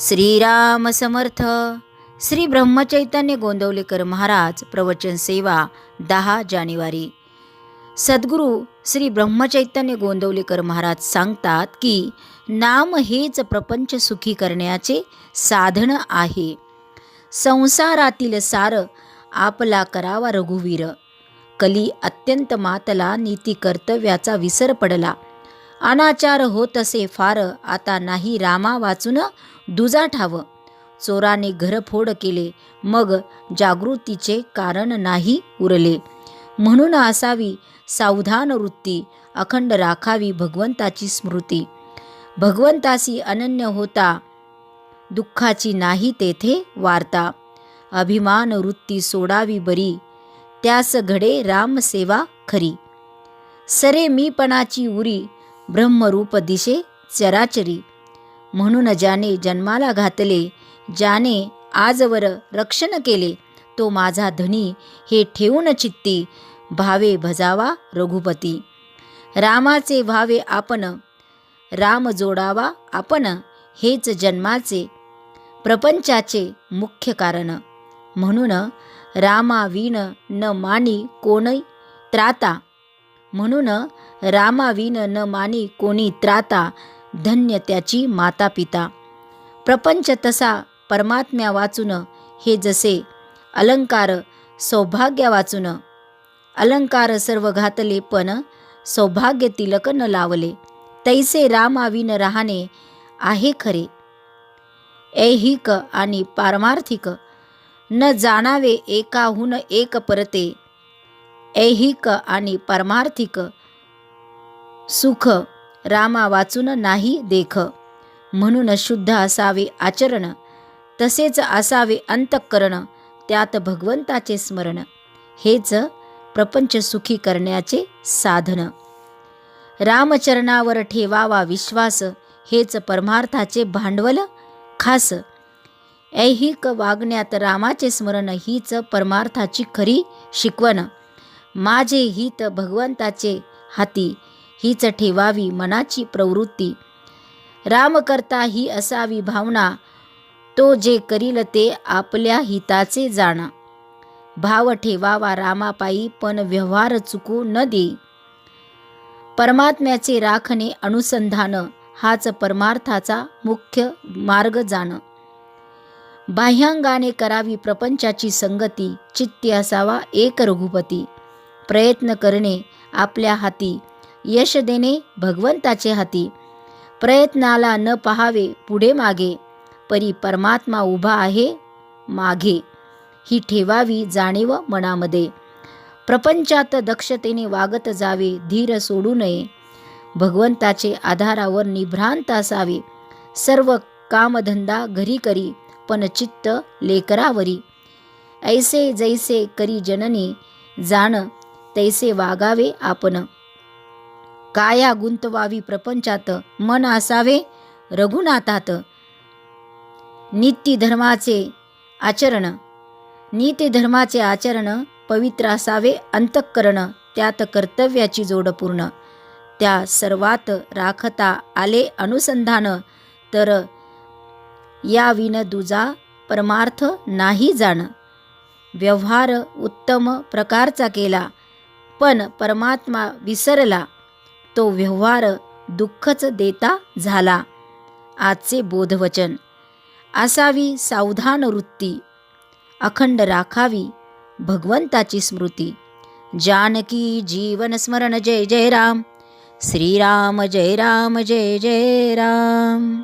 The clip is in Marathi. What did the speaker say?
श्रीराम समर्थ. श्री ब्रह्मचैतन्य गोंदवलेकर महाराज प्रवचन सेवा दहा जानेवारी. सद्गुरू श्री ब्रह्मचैतन्य गोंदवलेकर महाराज सांगतात की नाम हेच प्रपंच सुखी करण्याचे साधन आहे. संसारातील सार आपला करावा रघुवीर. कली अत्यंत मातला नीती कर्तव्याचा विसर पडला. अनाचार होत असे फार आता नाही रामा वाचून दुजा ठावं. चोराने घरफोड केले मग जागृतीचे कारण नाही उरले. म्हणून असावी सावधान वृत्ती अखंड राखावी भगवंताची स्मृती. भगवंतासी अनन्य होता दुःखाची नाही तेथे वार्ता. अभिमान वृत्ती सोडावी बरी त्यास घडे रामसेवा खरी. सरे मीपणाची उरी ब्रह्मरूप दिशे चराचरी. म्हणून ज्याने जन्माला घातले ज्याने आजवर रक्षण केले तो माझा धनी हे ठेवून चित्ती भावे भजावा रघुपती. रामाचे भावे आपण राम जोडावा आपण हेच जन्माचे प्रपंचाचे मुख्य कारण. म्हणून रामाविन न मानी कोणी त्राता. म्हणून रामाविन न मानी कोणी त्राता. धन्य त्याची माता पिता प्रपंच तसा परमात्म्या वाचून हे जसे अलंकार सौभाग्य वाचून. अलंकार सर्व घातले पण सौभाग्य तिलक न लावले. तैसे रामाविन राहणे आहे खरे. ऐहिक आणि पारमार्थिक न जाणावे एकाहून एक परते. ऐहिक आणि पारमार्थिक सुख रामा वाचून नाही देख. म्हणून शुद्ध असावे आचरण तसेच असावे अंतःकरण त्यात भगवंताचे स्मरण. हेच प्रपंच सुखी करण्याचे साधन. रामचरणावर ठेवावा विश्वास हेच परमार्थाचे भांडवल खास. ऐहिक वागण्यात रामाचे स्मरण हीच परमार्थाची खरी शिकवण. माझे हित भगवंताचे हाती हीच ठेवावी मनाची प्रवृत्ती. रामकर्ता ही असावी भावना तो जे करील ते आपल्या हिताचे जाणा. भाव ठेवावा रामापायी पण व्यवहार चुकू न दे. परमात्म्याचे राखणे अनुसंधान हाच परमार्थाचा मुख्य मार्ग जाण. बाह्यांगाने करावी प्रपंचाची संगती चित्ती असावा एक रघुपती. प्रयत्न करणे आपल्या हाती यश देणे भगवंताचे हाती. प्रयत्नाला न पहावे पुढे मागे. परी परमात्मा उभा आहे मागे. ही ठेवावी जाणीव मनामध्ये. प्रपंचात दक्षतेने वागत जावे धीर सोडू नये. भगवंताचे आधारावर निभ्रांत असावे. सर्व कामधंदा घरी करी पण चित्त लेकरावरी. ऐसे जैसे करी जननी जाण तैसे वागावे आपण. काया गुंतवावी प्रपंचात मन असावे रघुनाथात. नित्य धर्माचे आचरण. नीती धर्माचे आचरण पवित्र असावे अंतःकरण त्यात कर्तव्याची जोड पूर्ण. त्या सर्वात राखता आले अनुसंधान. तर या विन दुजा परमार्थ नाही जाण. व्यवहार उत्तम प्रकारचा केला पण परमात्मा विसरला. तो व्यवहार दुःखच देता झाला. आजचे बोधवचन. असावी सावधान वृत्ती. अखंड राखावी भगवंताची स्मृती. जानकी जीवन स्मरण जय जय राम. श्रीराम जय राम जय जय राम.